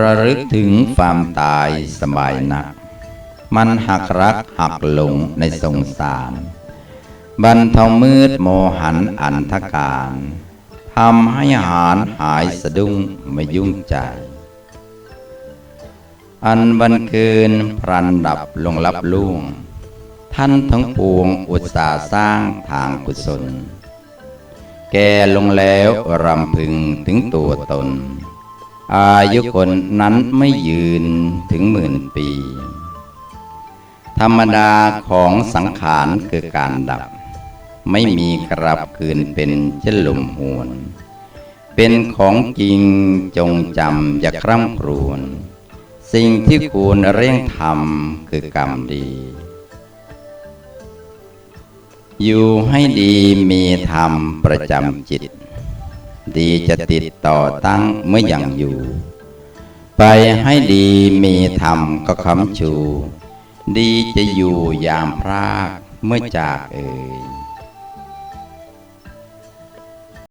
ระลึกถึงความตายสบายนัก มันหักรักหักหลงในสงสาร บรรเทามืดโมหันอันทการทำให้หารหายสะดุ้งไม่ยุ่งใจ อันบันเกินพรันดับลงลับลุ่งท่านทั้งปวงอุตสาสร้างทางกุศล แก่ลงแล้วรำพึงถึงตัวตน อายุคนนั้นไม่ยืนถึงหมื่นปี ธรรมดาของสังขารคือการดับ ไม่มีกลับคืนเป็นเช่นลมหวน เป็นของจริงจงจำอย่าคร่ำครวญสิ่งที่ควรเร่งทำคือกรรมดี อยู่ให้ดีมีธรรมประจำจิต ดีจะติดต่อตั้งเมื่อยังอยู่ ไปให้ดีมีธรรมก็คำชู ดีจะอยู่ยามพรากเมื่อจากเอ่ย